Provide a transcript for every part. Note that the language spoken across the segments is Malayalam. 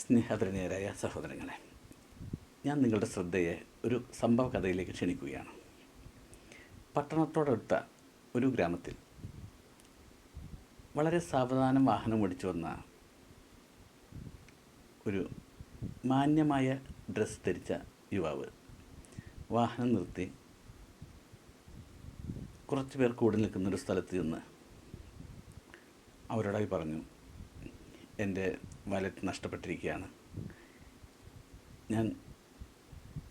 സ്നേഹധരണീയരായ സഹോദരങ്ങളെ ഞാൻ നിങ്ങളുടെ ശ്രദ്ധയെ ഒരു സംഭവ കഥയിലേക്ക് ക്ഷണിക്കുകയാണ്. പട്ടണത്തോടടുത്ത ഒരു ഗ്രാമത്തിൽ വളരെ സാവധാനം വാഹനം ഓടിച്ചു വന്ന ഒരു മാന്യമായ ഡ്രസ്സ് ധരിച്ച യുവാവ് വാഹനം നിർത്തി കുറച്ച് പേർ കൂടി നിൽക്കുന്ന ഒരു സ്ഥലത്ത് നിന്ന് അവരോടായി പറഞ്ഞു എന്റെ വാലറ്റ് നഷ്ടപ്പെട്ടിരിക്കുകയാണ്. ഞാൻ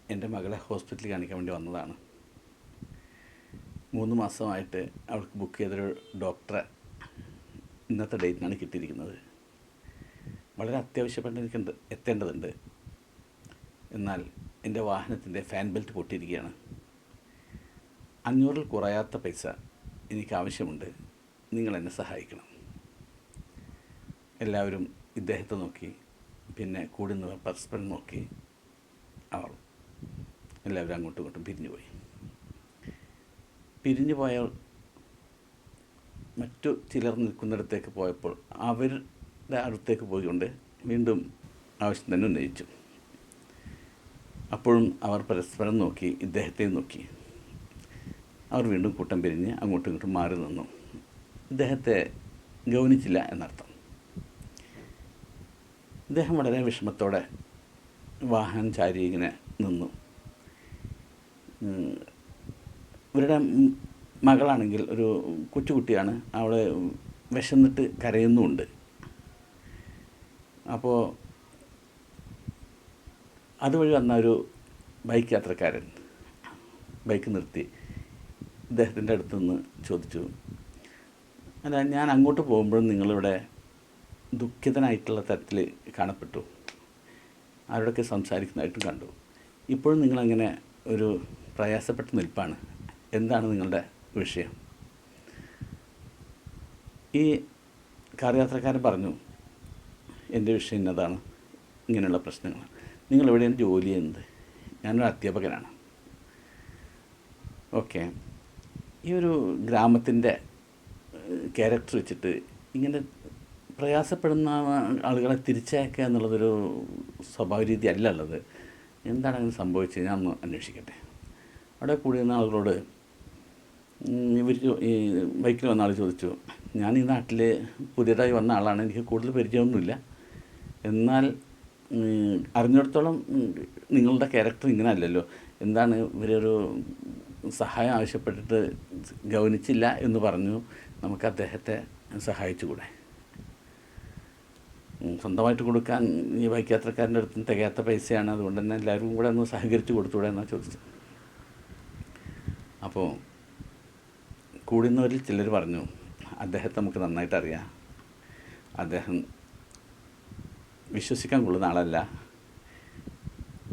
എന്റെ മകളെ ഹോസ്പിറ്റലിൽ കാണിക്കാൻ വേണ്ടി വന്നതാണ്. മൂന്ന് മാസമായിട്ട് അവൾക്ക് ബുക്ക് ചെയ്തൊരു ഡോക്ടറെ ഇന്നത്തെ ഡേറ്റിനാണ് കിട്ടിയിരിക്കുന്നത്. വളരെ അത്യാവശ്യപ്പെട്ട് എനിക്ക് എത്തേണ്ടതുണ്ട്. എന്നാൽ എന്റെ വാഹനത്തിന്റെ ഫാൻ ബെൽറ്റ് പൊട്ടിയിരിക്കുകയാണ്. അഞ്ഞൂറിൽ കുറയാത്ത പൈസ എനിക്ക് ആവശ്യമുണ്ട്. നിങ്ങൾ എന്നെ സഹായിക്കണം. എല്ലാവരും ഇദ്ദേഹത്തെ നോക്കി പിന്നെ കൂടി പരസ്പരം നോക്കി അവർ എല്ലാവരും അങ്ങോട്ടും ഇങ്ങോട്ടും പിരിഞ്ഞുപോയി. പിരിഞ്ഞു പോയ മറ്റു ചിലർ നിൽക്കുന്നിടത്തേക്ക് പോയപ്പോൾ അവരുടെ അടുത്തേക്ക് പോയിക്കൊണ്ട് വീണ്ടും ആവശ്യം തന്നെ ഉന്നയിച്ചു. അപ്പോഴും അവർ പരസ്പരം നോക്കി ഇദ്ദേഹത്തെയും നോക്കി. അവർ വീണ്ടും കൂട്ടം പിരിഞ്ഞ് അങ്ങോട്ടും ഇങ്ങോട്ടും മാറി നിന്നു. ഇദ്ദേഹത്തെ ഗൗനിച്ചില്ല എന്നർത്ഥം. ഇദ്ദേഹം വളരെ വിഷമത്തോടെ വാഹനം ചാരി ഇങ്ങനെ നിന്നു. ഇവരുടെ മകളാണെങ്കിൽ ഒരു കൊച്ചുകുട്ടിയാണ്. അവൾ വിശന്നിട്ട് കരയുന്നുമുണ്ട് അപ്പോൾ അതുവഴി വന്ന ഒരു ബൈക്ക് യാത്രക്കാരൻ ബൈക്ക് നിർത്തി ഇദ്ദേഹത്തിന്റെ അടുത്തുനിന്ന് ചോദിച്ചു അല്ല ഞാൻ അങ്ങോട്ട് പോകുമ്പോഴും നിങ്ങളിവിടെ ദുഃഖിതനായിട്ടുള്ള തരത്തിൽ കാണപ്പെട്ടു. ആരോടൊക്കെ സംസാരിക്കുന്നതായിട്ടും കണ്ടു. ഇപ്പോഴും നിങ്ങളങ്ങനെ ഒരു പ്രയാസപ്പെട്ട് നിൽപ്പാണ്. എന്താണ് നിങ്ങളുടെ വിഷയം? ഈ കാർ യാത്രക്കാരൻ പറഞ്ഞു എന്റെ വിഷയം ഇന്നതാണ്. ഇങ്ങനെയുള്ള പ്രശ്നങ്ങൾ. നിങ്ങൾ എവിടെയാണ് ജോലി ചെയ്യുന്നത് ഞാനൊരു അധ്യാപകനാണ്. ഓക്കെ. ഈ ഒരു ഗ്രാമത്തിന്റെ ക്യാരക്ടർ വെച്ചിട്ട് ഇങ്ങനെ പ്രയാസപ്പെടുന്ന ആളുകളെ തിരിച്ചയക്കുക എന്നുള്ളതൊരു സ്വഭാവ രീതി അല്ല ഉള്ളത്. എന്താണ് അങ്ങനെ സംഭവിച്ചത്? ഞാൻ ഒന്ന് അന്വേഷിക്കട്ടെ. അവിടെ കൂടിയിരുന്ന ആളുകളോട് ഇവർ ഈ ബൈക്കിൽ വന്ന ആൾ ചോദിച്ചു ഞാൻ ഈ നാട്ടിൽ പുതിയതായി വന്ന ആളാണ്. എനിക്ക് കൂടുതൽ പരിചയമൊന്നുമില്ല. എന്നാൽ അറിഞ്ഞിടത്തോളം നിങ്ങളുടെ ക്യാരക്ടർ ഇങ്ങനെ അല്ലല്ലോ. എന്താണ് ഇവരൊരു സഹായം ആവശ്യപ്പെട്ടിട്ട് ഗൗനിച്ചില്ല എന്ന് പറഞ്ഞു? നമുക്ക് അദ്ദേഹത്തെ സഹായിച്ചുകൂടെ? സ്വന്തമായിട്ട് കൊടുക്കാൻ ഈ ബൈക്ക് യാത്രക്കാരന്റെ അടുത്ത് തികയാത്ത പൈസയാണ്. അതുകൊണ്ട് തന്നെ എല്ലാവരും കൂടെ ഒന്ന് സഹകരിച്ച് കൊടുത്തൂടെ എന്നാണ് ചോദിച്ചത്. അപ്പോൾ കൂടുന്നവരിൽ ചിലർ പറഞ്ഞു അദ്ദേഹത്തെ നമുക്ക് നന്നായിട്ട് അറിയാം. അദ്ദേഹം വിശ്വസിക്കാൻ കൊള്ളുന്ന ആളല്ല.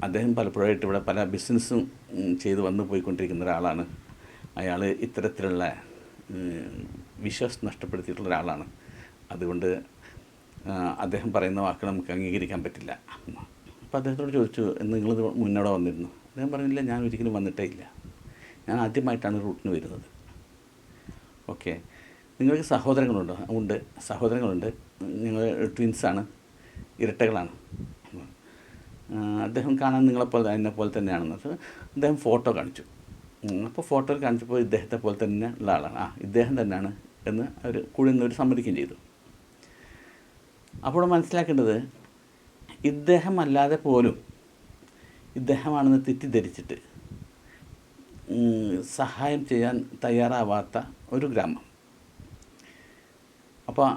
അദ്ദേഹം പലപ്പോഴായിട്ട് ഇവിടെ പല ബിസിനസ്സും ചെയ്ത് വന്നു പോയിക്കൊണ്ടിരിക്കുന്ന ഒരാളാണ്. അയാൾ ഇത്തരത്തിലുള്ള വിശ്വാസം നഷ്ടപ്പെടുത്തിയിട്ടുള്ള ഒരാളാണ്. അതുകൊണ്ട് അദ്ദേഹം പറയുന്ന വാക്കുകൾ നമുക്ക് അംഗീകരിക്കാൻ പറ്റില്ല. അപ്പോൾ അദ്ദേഹത്തോട് ചോദിച്ചു നിങ്ങളിത് മുന്നോടെ വന്നിരുന്നു? അദ്ദേഹം പറഞ്ഞില്ല ഞാൻ ഒരിക്കലും വന്നിട്ടേ ഇല്ല. ഞാൻ ആദ്യമായിട്ടാണ് റൂട്ടിന് വരുന്നത്. ഓക്കെ. നിങ്ങൾക്ക് സഹോദരങ്ങളുണ്ടോ? ഉണ്ട്. സഹോദരങ്ങളുണ്ട്. നിങ്ങൾ ട്വിൻസാണ്. ഇരട്ടകളാണ്. അദ്ദേഹം കാണാൻ നിങ്ങളെപ്പോലെ എന്നെ പോലെ തന്നെയാണെന്ന്. അദ്ദേഹം ഫോട്ടോ കാണിച്ചു. അപ്പോൾ ഫോട്ടോയിൽ കാണിച്ചപ്പോൾ ഇദ്ദേഹത്തെ പോലെ തന്നെ ഉള്ള ആളാണ്. ആ ഇദ്ദേഹം തന്നെയാണ് എന്ന് അവർ കൂടി നിന്നവർ സമ്മതിക്കുകയും ചെയ്തു. അപ്പോൾ മനസ്സിലാക്കേണ്ടത് ഇദ്ദേഹം അല്ലാതെ പോലും ഇദ്ദേഹമാണെന്ന് തെറ്റിദ്ധരിച്ചിട്ട് സഹായം ചെയ്യാൻ തയ്യാറാവാത്ത ഒരു ഗ്രാമം. അപ്പോൾ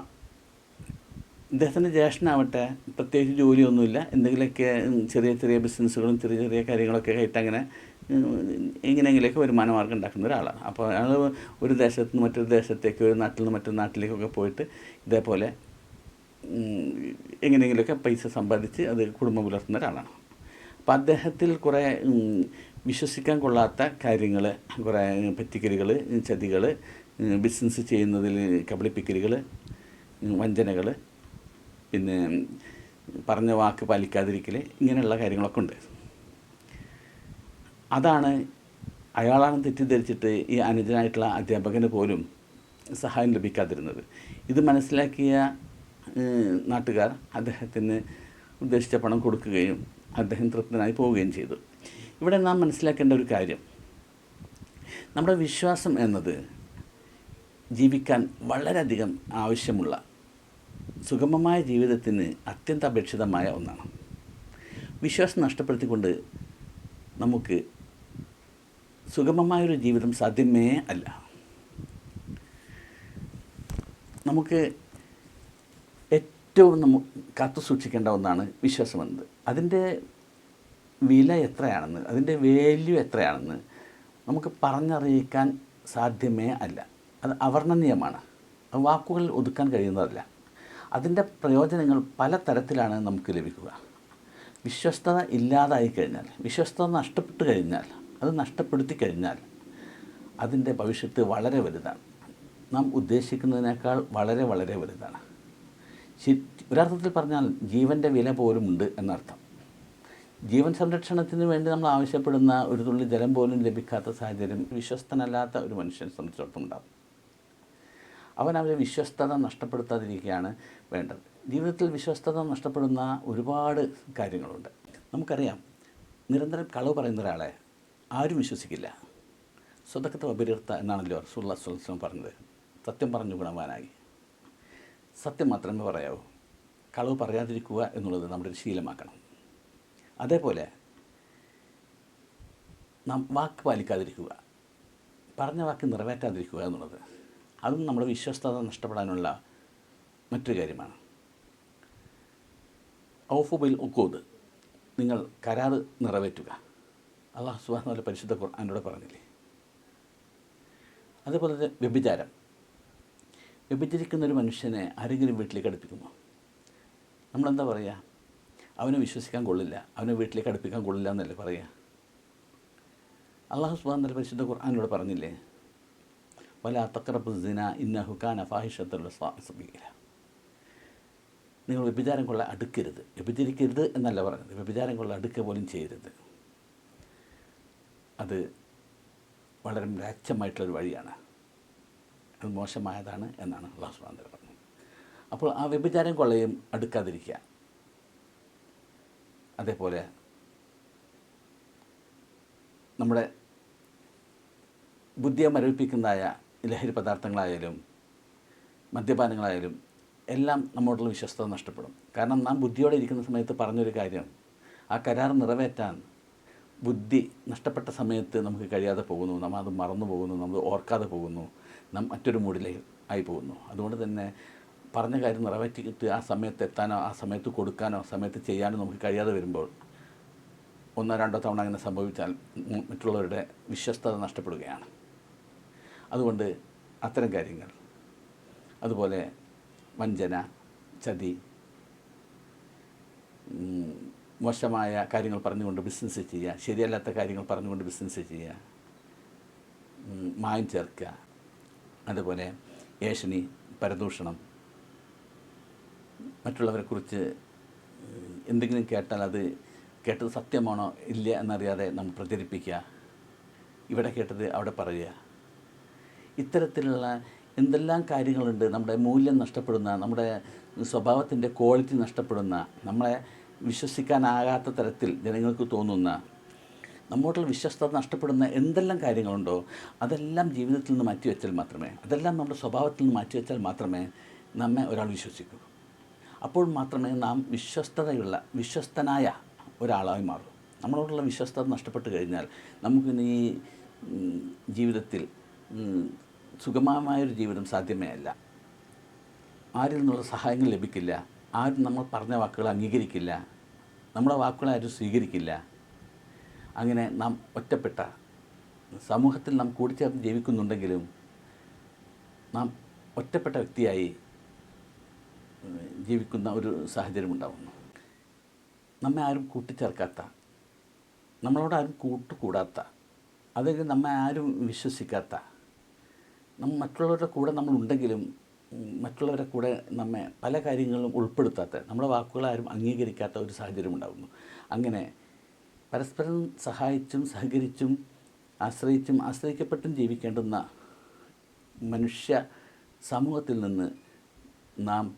ഇദ്ദേഹത്തിന്റെ ജ്യേഷ്ഠനാവട്ടെ പ്രത്യേകിച്ച് ജോലിയൊന്നുമില്ല. എന്തെങ്കിലുമൊക്കെ ചെറിയ ചെറിയ ബിസിനസ്സുകളും ചെറിയ ചെറിയ കാര്യങ്ങളൊക്കെ ആയിട്ട് അങ്ങനെ ഉം, എങ്ങനെയെങ്കിലുമൊക്കെ വരുമാന മാർഗം ഉണ്ടാക്കുന്ന ഒരാളാണ്. അപ്പോൾ അയാൾ ഒരു ദേശത്ത് നിന്ന് മറ്റൊരു ദേശത്തേക്ക് ഒരു നാട്ടിൽ നിന്ന് മറ്റൊരു നാട്ടിലേക്കൊക്കെ പോയിട്ട് ഇതേപോലെ എങ്ങനെയെങ്കിലുമൊക്കെ പൈസ സമ്പാദിച്ച് അത് കുടുംബം പുലർത്തുന്ന ഒരാളാണ്. അപ്പം അദ്ദേഹത്തിൽ കുറേ വിശ്വസിക്കാൻ കൊള്ളാത്ത കാര്യങ്ങൾ കുറേ പറ്റിക്കലുകൾ ചതികൾ ബിസിനസ് ചെയ്യുന്നതിൽ കബളിപ്പിക്കലുകൾ വഞ്ചനകൾ പിന്നെ പറഞ്ഞ വാക്ക് പാലിക്കാതിരിക്കൽ ഇങ്ങനെയുള്ള കാര്യങ്ങളൊക്കെ ഉണ്ട്. അതാണ് അയാളാണ് തെറ്റിദ്ധരിച്ചിട്ട് ഈ അനുജനായിട്ടുള്ള അധ്യാപകന് പോലും സഹായം ലഭിക്കാതിരുന്നത്. ഇത് മനസ്സിലാക്കിയ നാട്ടുകാർ അദ്ദേഹത്തിന് ഉദ്ദേശിച്ച പണം കൊടുക്കുകയും അദ്ദേഹം തൃപ്തനായി പോവുകയും ചെയ്തു. ഇവിടെ നാം മനസ്സിലാക്കേണ്ട ഒരു കാര്യം. നമ്മുടെ വിശ്വാസം എന്നത് ജീവിക്കാൻ വളരെയധികം ആവശ്യമുള്ള സുഗമമായ ജീവിതത്തിന് അത്യന്താപേക്ഷിതമായ ഒന്നാണ്. വിശ്വാസം നഷ്ടപ്പെടുത്തിക്കൊണ്ട് നമുക്ക് സുഗമമായൊരു ജീവിതം സാധ്യമേ അല്ല. നമുക്ക് ഏറ്റവും നമുക്ക് കാത്തു സൂക്ഷിക്കേണ്ട ഒന്നാണ് വിശ്വാസം എന്നത് അതിന്റെ വില എത്രയാണെന്ന് അതിന്റെ വാല്യൂ എത്രയാണെന്ന് നമുക്ക് പറഞ്ഞറിയിക്കാൻ സാധ്യമേ അല്ല. അത് അവർണനീയമാണ്. അത് വാക്കുകളിൽ ഒതുക്കാൻ കഴിയുന്നതല്ല. അതിന്റെ പ്രയോജനങ്ങൾ പല തരത്തിലാണ് നമുക്ക് ലഭിക്കുക. വിശ്വസ്തത ഇല്ലാതായി കഴിഞ്ഞാൽ വിശ്വസ്തത നഷ്ടപ്പെട്ടു കഴിഞ്ഞാൽ അത് നഷ്ടപ്പെടുത്തി കഴിഞ്ഞാൽ അതിന്റെ ഭവിഷ്യത്ത് വളരെ വലുതാണ്. നാം ഉദ്ദേശിക്കുന്നതിനേക്കാൾ വളരെ വളരെ വലുതാണ്. ഒരർത്ഥത്തിൽ പറഞ്ഞാൽ ജീവന്റെ വില പോലുമുണ്ട് എന്നർത്ഥം. ജീവൻ സംരക്ഷണത്തിന് വേണ്ടി നമ്മൾ ആവശ്യപ്പെടുന്ന ഒരു തുള്ളി ജലം പോലും ലഭിക്കാത്ത സാഹചര്യം വിശ്വസ്തനല്ലാത്ത ഒരു മനുഷ്യനെ സംബന്ധിച്ചിടത്തോളം ഉണ്ടാകും അവൻ അവരെ വിശ്വസ്തത നഷ്ടപ്പെടുത്താതിരിക്കുകയാണ് വേണ്ടത്. ജീവിതത്തിൽ വിശ്വസ്തത നഷ്ടപ്പെടുന്ന ഒരുപാട് കാര്യങ്ങളുണ്ട്. നമുക്കറിയാം നിരന്തരം കളവ് പറയുന്ന ഒരാളെ ആരും വിശ്വസിക്കില്ല. സ്വതക്കത്തെ അപരിർത്ത എന്നാണല്ലോ റസൂള്ള സുൽസ്ലം പറഞ്ഞത്. സത്യം പറഞ്ഞു ഗുണവാനായി. സത്യം മാത്രമേ പറയാവൂ. കളവ് പറയാതിരിക്കുക എന്നുള്ളത് നമ്മുടെ ഒരു ശീലമാക്കണം. അതേപോലെ നാം വാക്ക് പാലിക്കാതിരിക്കുക പറഞ്ഞ വാക്ക് നിറവേറ്റാതിരിക്കുക എന്നുള്ളത് അതും നമ്മുടെ വിശ്വസ്തത നഷ്ടപ്പെടാനുള്ള മറ്റൊരു കാര്യമാണ്. ഔഫുബിൽ ഉക്കൂദ് നിങ്ങൾ കരാർ നിറവേറ്റുക. അള്ളാഹു സുബാൻ പരിശുദ്ധ ഖുർആാനോട് പറഞ്ഞില്ലേ? അതുപോലെ തന്നെ വ്യഭിചാരം. വ്യഭിചരിക്കുന്ന ഒരു മനുഷ്യനെ ആരെങ്കിലും വീട്ടിലേക്ക് അടുപ്പിക്കുമോ? നമ്മളെന്താ പറയുക അവനെ വിശ്വസിക്കാൻ കൊള്ളില്ല. അവനെ വീട്ടിലേക്ക് അടുപ്പിക്കാൻ കൊള്ളില്ല എന്നല്ലേ പറയുക അള്ളാഹു സുബാൻ നല്ല പരിശുദ്ധ ഖുർആാനോട് പറഞ്ഞില്ലേ? വല തക്കറബ് സിന ഇന്ന ഹുക്കാന ഫാഹിഷത്തുള്ള സബീല നിങ്ങൾ വ്യഭിചാരം കൊള്ള അടുക്കരുത്. വ്യഭിചരിക്കരുത് എന്നല്ല പറഞ്ഞത്. വ്യഭിചാരം കൊള്ള അടുക്കുക പോലും ചെയ്യരുത്. അത് വളരെ മ്ലാച്ഛമായിട്ടുള്ളൊരു വഴിയാണ്. അത് മോശമായതാണ് എന്നാണ് അള്ളാഹു സുബാൻ പറഞ്ഞത്. അപ്പോൾ ആ വ്യഭിചാരം കൊള്ളയും അടുക്കാതിരിക്കുക. അതേപോലെ നമ്മുടെ ബുദ്ധിയെ മരവിപ്പിക്കുന്നതായ ലഹരി പദാർത്ഥങ്ങളായാലും മദ്യപാനങ്ങളായാലും എല്ലാം നമ്മോടുള്ള വിശ്വസ്തത നഷ്ടപ്പെടും. കാരണം നാം ബുദ്ധിയോടെ ഇരിക്കുന്ന സമയത്ത് പറഞ്ഞൊരു കാര്യം ആ കരാർ നിറവേറ്റാൻ ബുദ്ധി നഷ്ടപ്പെട്ട സമയത്ത് നമുക്ക് കഴിയാതെ പോകുന്നു നമ്മൾ അത് മറന്നു പോകുന്നു നമ്മൾ ഓർക്കാതെ പോകുന്നു. നാം മറ്റൊരു മൂഡിലേക്ക് ആയി പോകുന്നു അതുകൊണ്ട് തന്നെ പറഞ്ഞ കാര്യം നിറവേറ്റിയിട്ട് ആ സമയത്ത് എത്താനോ ആ സമയത്ത് കൊടുക്കാനോ സമയത്ത് ചെയ്യാനോ നമുക്ക് കഴിയാതെ വരുമ്പോൾ ഒന്നോ രണ്ടോ തവണ അങ്ങനെ സംഭവിച്ചാൽ മറ്റുള്ളവരുടെ വിശ്വസ്തത നഷ്ടപ്പെടുകയാണ്. അതുകൊണ്ട് അത്തരം കാര്യങ്ങൾ അതുപോലെ വഞ്ചന ചതി മോശമായ കാര്യങ്ങൾ പറഞ്ഞുകൊണ്ട് ബിസിനസ് ചെയ്യുക ശരിയല്ലാത്ത കാര്യങ്ങൾ പറഞ്ഞുകൊണ്ട് ബിസിനസ് ചെയ്യുക മായം ചേർക്കുക അതുപോലെ ഏഷണി പരദൂഷണം മറ്റുള്ളവരെക്കുറിച്ച് കുറിച്ച് എന്തെങ്കിലും കേട്ടാൽ അത് കേട്ടത് സത്യമാണോ ഇല്ല എന്നറിയാതെ നമ്മൾ പ്രചരിപ്പിക്കുക. ഇവിടെ കേട്ടത് അവിടെ പറയുക. ഇത്തരത്തിലുള്ള എന്തെല്ലാം കാര്യങ്ങളുണ്ട് നമ്മുടെ മൂല്യം നഷ്ടപ്പെടുന്ന നമ്മുടെ സ്വഭാവത്തിന്റെ ക്വാളിറ്റി നഷ്ടപ്പെടുന്ന നമ്മളെ വിശ്വസിക്കാനാകാത്ത തരത്തിൽ ജനങ്ങൾക്ക് തോന്നുന്ന നമ്മോടുള്ള വിശ്വസ്തത നഷ്ടപ്പെടുന്ന എന്തെല്ലാം കാര്യങ്ങളുണ്ടോ അതെല്ലാം ജീവിതത്തിൽ നിന്ന് മാറ്റിവെച്ചാൽ മാത്രമേ അതെല്ലാം നമ്മുടെ സ്വഭാവത്തിൽ നിന്ന് മാറ്റിവെച്ചാൽ മാത്രമേ നമ്മെ ഒരാൾ വിശ്വസിക്കൂ. അപ്പോൾ മാത്രമേ നാം വിശ്വസ്തതയുള്ള വിശ്വസ്തനായ ഒരാളായി മാറൂ. നമ്മളോടുള്ള വിശ്വസ്തത നഷ്ടപ്പെട്ട് കഴിഞ്ഞാൽ നമുക്കിനി ഈ ജീവിതത്തിൽ സുഗമമായൊരു ജീവിതം സാധ്യമേ അല്ല. ആരിൽ നിന്നുള്ള സഹായങ്ങൾ ലഭിക്കില്ല. ആരും നമ്മൾ പറഞ്ഞ വാക്കുകൾ അംഗീകരിക്കില്ല. നമ്മുടെ വാക്കുകൾ ആരും സ്വീകരിക്കില്ല. അങ്ങനെ നാം ഒറ്റപ്പെട്ട സമൂഹത്തിൽ നാം കൂടിച്ചേർന്ന് ജീവിക്കുന്നുണ്ടെങ്കിലും നാം ഒറ്റപ്പെട്ട വ്യക്തിയായി ജീവിക്കുന്ന ഒരു സാഹചര്യം ഉണ്ടാകുന്നു നമ്മെ ആരും കൂട്ടിച്ചേർക്കാത്ത നമ്മളോട് ആരും കൂട്ടുകൂടാത്ത അതായത് നമ്മെ ആരും വിശ്വസിക്കാത്ത നമ്മ മറ്റുള്ളവരുടെ കൂടെ നമ്മളുണ്ടെങ്കിലും മറ്റുള്ളവരുടെ കൂടെ നമ്മെ പല കാര്യങ്ങളിലും ഉൾപ്പെടുത്താത്ത നമ്മുടെ വാക്കുകൾ ആരും അംഗീകരിക്കാത്ത ഒരു സാഹചര്യം ഉണ്ടാകുന്നു അങ്ങനെ പരസ്പരം സഹായിച്ചും സഹകരിച്ചും ആശ്രയിച്ചും ആശ്രയിക്കപ്പെട്ടും ജീവിക്കേണ്ടുന്ന മനുഷ്യ സമൂഹത്തിൽ നിന്ന് നാം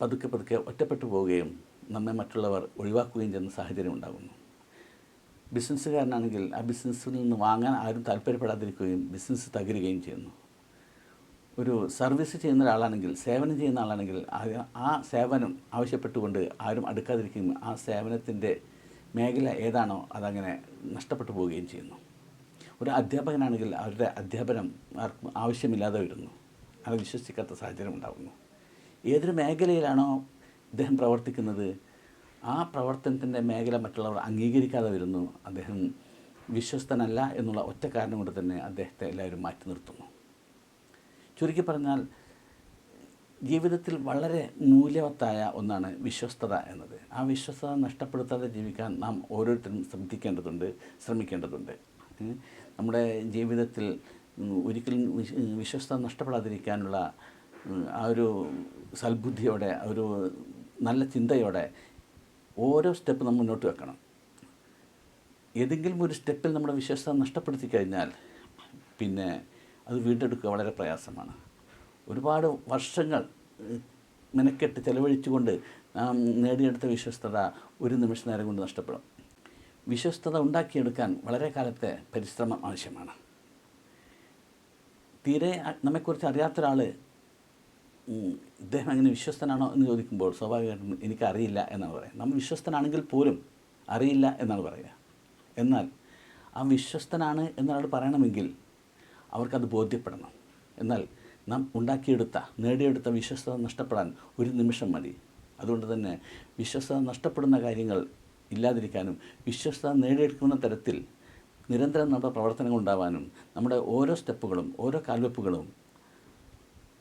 പതുക്കെ പതുക്കെ ഒറ്റപ്പെട്ടു പോവുകയും നമ്മെ മറ്റുള്ളവർ ഒഴിവാക്കുകയും ചെയ്യുന്ന സാഹചര്യം ഉണ്ടാകുന്നു. ബിസിനസ്സുകാരനാണെങ്കിൽ ആ ബിസിനസ്സിൽ നിന്ന് വാങ്ങാൻ ആരും താല്പര്യപ്പെടാതിരിക്കുകയും ബിസിനസ് തകരുകയും ചെയ്യുന്നു. ഒരു സർവീസ് ചെയ്യുന്ന ഒരാളാണെങ്കിൽ സേവനം ചെയ്യുന്ന ആളാണെങ്കിൽ ആ- സേവനം ആവശ്യപ്പെട്ടുകൊണ്ട് ആരും അടുക്കാതിരിക്കുകയും ആ സേവനത്തിന്റെ മേഖല ഏതാണോ അതങ്ങനെ നഷ്ടപ്പെട്ടു പോവുകയും ചെയ്യുന്നു. ഒരു അധ്യാപകനാണെങ്കിൽ അവരുടെ അധ്യാപനം ആർക്കും ആവശ്യമില്ലാതെ വരുന്നു. അത് വിശ്വസിക്കാത്ത സാഹചര്യം ഉണ്ടാകുന്നു ഏതൊരു മേഖലയിലാണോ അദ്ദേഹം പ്രവർത്തിക്കുന്നത് ആ പ്രവർത്തനത്തിന്റെ മേഖല മറ്റുള്ളവർ അംഗീകരിക്കാതെ വരുന്നു. അദ്ദേഹം വിശ്വസ്തനല്ല എന്നുള്ള ഒറ്റ കാരണം കൊണ്ട് തന്നെ അദ്ദേഹത്തെ എല്ലാവരും മാറ്റി നിർത്തുന്നു. ചുരുക്കി പറഞ്ഞാൽ ജീവിതത്തിൽ വളരെ മൂല്യവത്തായ ഒന്നാണ് വിശ്വസ്തത എന്നത്. ആ വിശ്വസ്തത നഷ്ടപ്പെടുത്താതെ ജീവിക്കാൻ നാം ഓരോരുത്തരും ശ്രദ്ധിക്കേണ്ടതുണ്ട് ശ്രമിക്കേണ്ടതുണ്ട്. നമ്മുടെ ജീവിതത്തിൽ ഒരിക്കലും വിശ്വസ്തത നഷ്ടപ്പെടാതിരിക്കാനുള്ള ആ ഒരു സൽബുദ്ധിയോടെ ഒരു നല്ല ചിന്തയോടെ ഓരോ സ്റ്റെപ്പ് നമ്മൾ മുന്നോട്ട് വെക്കണം. ഏതെങ്കിലും ഒരു സ്റ്റെപ്പിൽ നമ്മുടെ വിശ്വസ്തത നഷ്ടപ്പെടുത്തി കഴിഞ്ഞാൽ പിന്നെ അത് വീണ്ടെടുക്കുക വളരെ പ്രയാസമാണ്. ഒരുപാട് വർഷങ്ങൾ മെനക്കെട്ട് ചെലവഴിച്ചുകൊണ്ട് നാം നേടിയെടുത്ത വിശ്വസ്തത ഒരു നിമിഷ നേരം കൊണ്ട് നഷ്ടപ്പെടും. വിശ്വസ്തത ഉണ്ടാക്കിയെടുക്കാൻ വളരെ കാലത്തെ പരിശ്രമം ആവശ്യമാണ്. തീരെ നമ്മെക്കുറിച്ച് അറിയാത്ത ഒരാൾ ഇദ്ദേഹം അങ്ങനെ വിശ്വസ്തനാണോ എന്ന് ചോദിക്കുമ്പോൾ സ്വാഭാവികമായിട്ടും എനിക്കറിയില്ല എന്നാണ് പറയുക. നമ്മൾ വിശ്വസ്തനാണെങ്കിൽ പോലും അറിയില്ല എന്നാണ് പറയുക. എന്നാൽ ആ വിശ്വസ്തനാണ് എന്നൊരാൾ പറയണമെങ്കിൽ അവർക്കത് ബോധ്യപ്പെടണം. എന്നാൽ നാം ഉണ്ടാക്കിയെടുത്ത നേടിയെടുത്ത വിശ്വസ്തത നഷ്ടപ്പെടാൻ ഒരു നിമിഷം മതി. അതുകൊണ്ട് തന്നെ വിശ്വസ്തത നഷ്ടപ്പെടുന്ന കാര്യങ്ങൾ ഇല്ലാതിരിക്കാനും വിശ്വസ്തത നേടിയെടുക്കുന്ന തരത്തിൽ നിരന്തരം നമ്മുടെ പ്രവർത്തനങ്ങൾ ഉണ്ടാവാനും നമ്മുടെ ഓരോ സ്റ്റെപ്പുകളും ഓരോ കാൽവെപ്പുകളും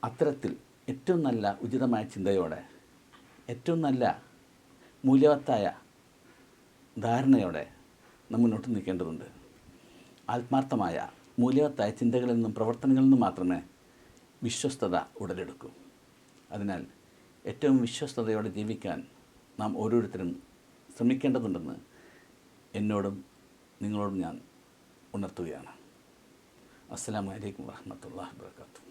അത്തരത്തിൽ ഏറ്റവും നല്ല ഉചിതമായ ചിന്തയോടെ ഏറ്റവും നല്ല മൂല്യവത്തായ ധാരണയോടെ നാം മുന്നോട്ട് നിൽക്കേണ്ടതുണ്ട്. ആത്മാർത്ഥമായ മൂല്യവത്തായ ചിന്തകളിൽ നിന്നും പ്രവർത്തനങ്ങളിൽ നിന്നും മാത്രമേ വിശ്വസ്തത ഉടലെടുക്കും. അതിനാൽ ഏറ്റവും വിശ്വസ്തതയോടെ ജീവിക്കാൻ നാം ഓരോരുത്തരും ശ്രമിക്കേണ്ടതുണ്ടെന്ന് എന്നോടും നിങ്ങളോടും ഞാൻ ഉണർത്തുകയാണ്. അസ്സാം വലൈക്കും വാഹമത്തല്ലാ വാത്തു